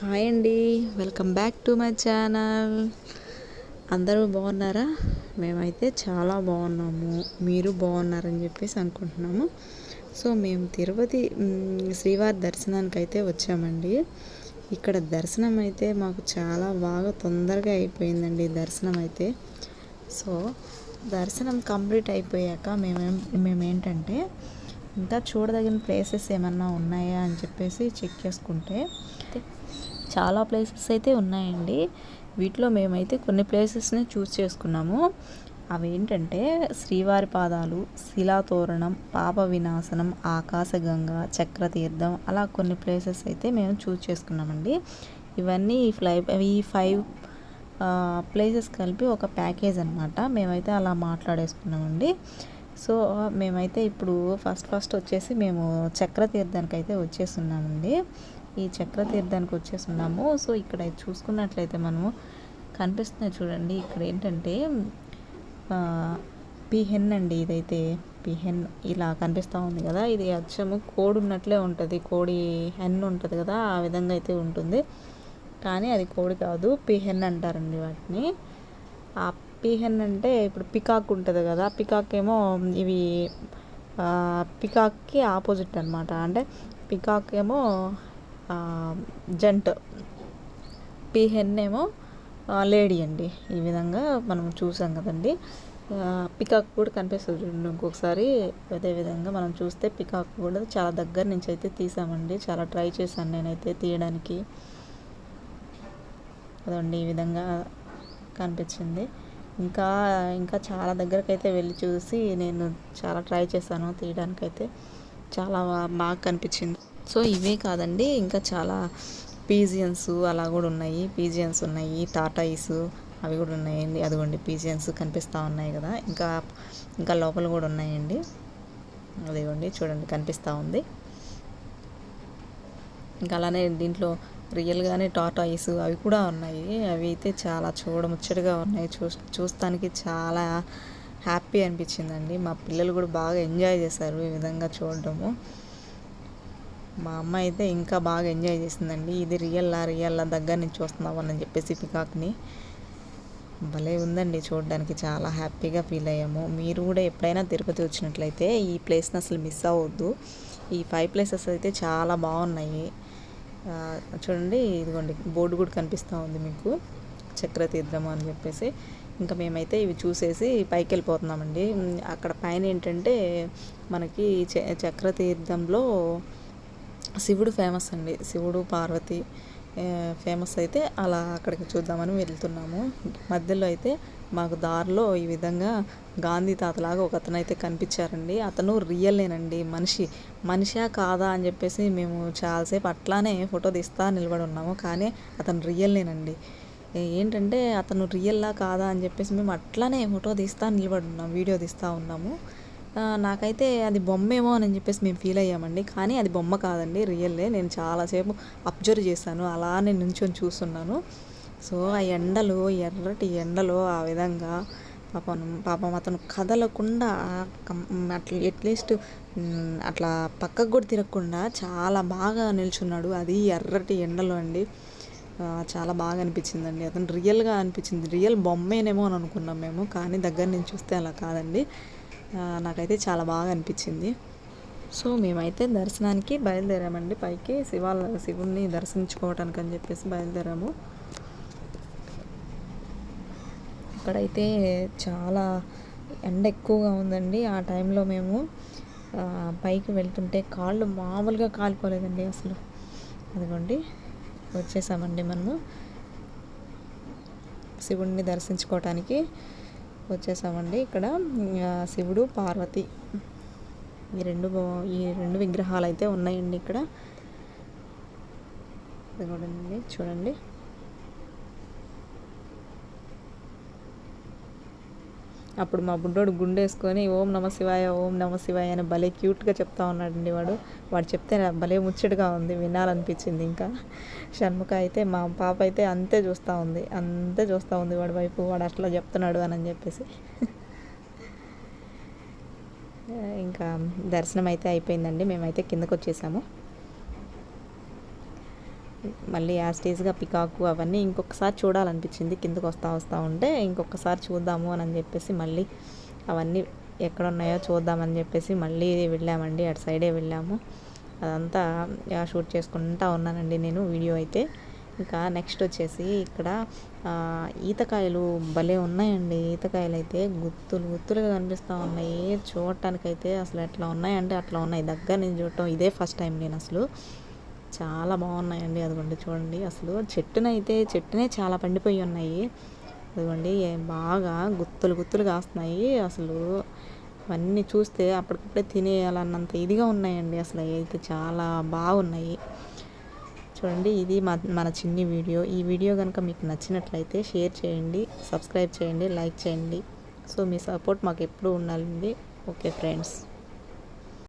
Hi అండి. Welcome back to my channel. అందరూ బాగున్నారా? మేమైతే చాలా బాగున్నాము. మీరు బాగున్నారని చెప్పేసి అనుకుంటున్నాము. సో మేము తిరుపతి శ్రీవారి దర్శనానికి అయితే వచ్చామండి. ఇక్కడ దర్శనం అయితే మాకు చాలా బాగా తొందరగా అయిపోయిందండి దర్శనం అయితే సో దర్శనం కంప్లీట్ అయిపోయాక మేమేం మేమేంటంటే ఇంకా చూడదగిన ప్లేసెస్ ఏమన్నా ఉన్నాయా అని చెప్పేసి చెక్ చేసుకుంటే చాలా ప్లేసెస్ అయితే ఉన్నాయండి. వీటిలో మేమైతే కొన్ని ప్లేసెస్ని చూస్ చేసుకున్నాము. అవేంటంటే శ్రీవారి పాదాలు శిలాతోరణం పాప వినాశనం ఆకాశగంగ చక్రతీర్థం అలా కొన్ని ప్లేసెస్ అయితే మేము చూస్ చేసుకున్నామండి. ఇవన్నీ ఈ ఫ్లై ఈ ఫైవ్ ప్లేసెస్ కలిపి ఒక ప్యాకేజ్ అనమాట మేమైతే అలా మాట్లాడేసుకున్నామండి. సో మేమైతే ఇప్పుడు ఫస్ట్ ఫస్ట్ వచ్చేసి మేము చక్రతీర్థానికి అయితే వచ్చేస్తున్నామండి. ఈ చక్రతీర్థానికి వచ్చేస్తున్నాము. సో ఇక్కడ చూసుకున్నట్లయితే మనము కనిపిస్తున్నాయి చూడండి. ఇక్కడ ఏంటంటే పిహెన్ అండి ఇదైతే. పిహెన్ ఇలా కనిపిస్తూ ఉంది కదా. ఇది అచ్చము కోడి ఉన్నట్లే ఉంటుంది. కోడి హెన్ ఉంటుంది కదా ఆ విధంగా అయితే ఉంటుంది. కానీ అది కోడి కాదు పిహెన్ అంటారండి వాటిని. ఆ పిహెన్ అంటే ఇప్పుడు పికాక్ ఉంటుంది కదా. పికాక్ ఏమో ఇవి పికాక్కి ఆపోజిట్ అనమాట అంటే పికాక్ ఏమో జంట్. పిహెన్ ఏమో లేడీ అండి. ఈ విధంగా మనం చూసాం కదండి. పికాక్ కూడా కనిపిస్తుంది చూడండి ఇంకొకసారి. అదే విధంగా మనం చూస్తే పికాక్ కూడా చాలా దగ్గర నుంచి అయితే తీసామండి. చాలా ట్రై చేశాను నేనైతే తీయడానికి. అదండి ఈ విధంగా కనిపించింది. ఇంకా ఇంకా చాలా దగ్గరకైతే వెళ్ళి చూసి నేను చాలా ట్రై చేశాను తీయడానికైతే. చాలా బాగా కనిపించింది. సో ఇవే కాదండి ఇంకా చాలా పీజియన్స్ అలా కూడా ఉన్నాయి. పీజియన్స్ ఉన్నాయి టాటాయిస్ అవి కూడా ఉన్నాయండి. అదిగోండి పీజియన్స్ కనిపిస్తూ ఉన్నాయి కదా. ఇంకా ఇంకా లోపల కూడా ఉన్నాయండి. అదిగోండి చూడండి కనిపిస్తూ ఉంది. ఇంకా అలానే దీంట్లో రియల్గానే టాటాయిస్ అవి కూడా ఉన్నాయి. అవి అయితే చాలా చూడముచ్చటగా ఉన్నాయి. చూ చూస్తానికి చాలా హ్యాపీ అనిపించిందండి. మా పిల్లలు కూడా బాగా ఎంజాయ్ చేశారు ఈ విధంగా చూడడము. మా అమ్మ అయితే ఇంకా బాగా ఎంజాయ్ చేసిందండి. ఇది రియల్లా రియల్లా దగ్గర నుంచి వస్తున్నామని చెప్పేసి పికాక్ని. భలే ఉందండి చూడడానికి. చాలా హ్యాపీగా ఫీల్ అయ్యాము. మీరు కూడా ఎప్పుడైనా తిరుపతి వచ్చినట్లయితే ఈ ప్లేస్ని అసలు మిస్ అవ్వద్దు. ఈ ఫైవ్ ప్లేసెస్ అయితే చాలా బాగున్నాయి. చూడండి ఇదిగోండి బోర్డు కూడా కనిపిస్తూ ఉంది మీకు. చక్రతీర్థము అని చెప్పేసి. ఇంకా మేమైతే ఇవి చూసేసి పైకి వెళ్ళిపోతున్నామండి. అక్కడ పైన ఏంటంటే మనకి చ చక్రతీర్థంలో శివుడు ఫేమస్ అండి. శివుడు పార్వతి ఫేమస్ అయితే అలా అక్కడికి చూద్దామని వెళ్తున్నాము. మధ్యలో అయితే మాకు దారిలో ఈ విధంగా గాంధీ తాతలాగా ఒక అతను అయితే కనిపించారండి. అతను రియల్నేనండి మనిషి మనిషా కాదా అని చెప్పేసి మేము చాలాసేపు అట్లానే ఫోటో తీస్తా నిలబడి ఉన్నాము. కానీ అతను రియల్నేనండి ఏంటంటే అతను రియల్లా కాదా అని చెప్పేసి మేము అట్లానే ఫోటో తీస్తా నిలబడి ఉన్నాం వీడియో తీస్తూ ఉన్నాము. నాకైతే అది బొమ్మేమో అని చెప్పేసి మేము ఫీల్ అయ్యామండి. కానీ అది బొమ్మ కాదండి రియల్లే. నేను చాలాసేపు అబ్జర్వ్ చేశాను అలానే నుంచొని చూస్తున్నాను. సో ఆ ఎండలు ఎర్రటి ఎండలో ఆ విధంగా పాపం పాపం అతను కదలకుండా అట్లా అట్లీస్ట్ అట్లా పక్కకు కూడా తిరగకుండా చాలా బాగా నిల్చున్నాడు. అది ఎర్రటి ఎండలో అండి. చాలా బాగా అనిపించిందండి. అతను రియల్గా అనిపించింది. రియల్ బొమ్మేనేమో అని అనుకున్నాం మేము కానీ దగ్గర నుంచి చూస్తే అలా కాదండి. నాకైతే చాలా బాగా అనిపించింది. సో మేమైతే దర్శనానికి బయలుదేరామండి. పైకి శివాల శివుణ్ణి దర్శించుకోవటానికి అని చెప్పేసి బయలుదేరాము. ఇక్కడైతే చాలా ఎండ ఎక్కువగా ఉందండి. ఆ టైంలో మేము పైకి వెళ్తుంటే కాళ్ళు మామూలుగా కాలిపోలేదండి అసలు. అదిగోండి వచ్చేసామండి మనము. శివుణ్ణి దర్శించుకోవటానికి. వచ్చేసామండి. ఇక్కడ శివుడు పార్వతి ఈ రెండు ఈ రెండు విగ్రహాలు అయితే ఉన్నాయండి ఇక్కడ. చూడండి. అప్పుడు మా బుడ్డోడు గుండేసుకొని ఓం నమ శివాయ ఓం నమ శివాయ అని భలే క్యూట్గా చెప్తా ఉన్నాడండి వాడు. వాడు చెప్తే భలే ముచ్చటగా ఉంది వినాలనిపించింది ఇంకా. షణ్ముఖ అయితే మా పాప అయితే అంతే చూస్తూ ఉంది అంతే చూస్తూ ఉంది వాడి వైపు. వాడు అట్లా చెప్తున్నాడు అని చెప్పేసి. ఇంకా దర్శనం అయితే అయిపోయిందండి మేమైతే కిందకు వచ్చేసాము మళ్ళీ యాస్టీస్గా పికాకు అవన్నీ ఇంకొకసారి చూడాలనిపించింది. కిందకు వస్తూ వస్తూ ఉంటే ఇంకొకసారి చూద్దాము అని చెప్పేసి మళ్ళీ అవన్నీ ఎక్కడ ఉన్నాయో చూద్దామని చెప్పేసి మళ్ళీ వెళ్ళామండి. అటు సైడే వెళ్ళాము. అదంతా షూట్ చేసుకుంటా ఉన్నానండి నేను వీడియో అయితే. ఇంకా నెక్స్ట్ వచ్చేసి ఇక్కడ ఈతకాయలు భలే ఉన్నాయండి. ఈతకాయలు అయితే గుత్తులు గుత్తులుగా కనిపిస్తూ ఉన్నాయి. చూడటానికైతే అసలు ఎట్లా ఉన్నాయంటే అట్లా ఉన్నాయి. దగ్గర నుంచి చూడటం ఇదే ఫస్ట్ టైం నేను అసలు. చాలా బాగున్నాయండి. అదిగోండి చూడండి. అసలు చెట్టునైతే చెట్టునే చాలా పండిపోయి ఉన్నాయి. అదిగోండి బాగా గుత్తులు గుత్తులు కాస్తున్నాయి అసలు అవన్నీ చూస్తే అప్పటికప్పుడే తినేయాలన్నంత ఇదిగా ఉన్నాయండి. అసలు అయితే చాలా బాగున్నాయి. చూడండి ఇది మన చిన్ని వీడియో. ఈ వీడియో కనుక మీకు నచ్చినట్లయితే షేర్ చేయండి సబ్స్క్రైబ్ చేయండి లైక్ చేయండి. సో మీ సపోర్ట్ మాకు ఎప్పుడూ ఉండాలండి. Okay friends.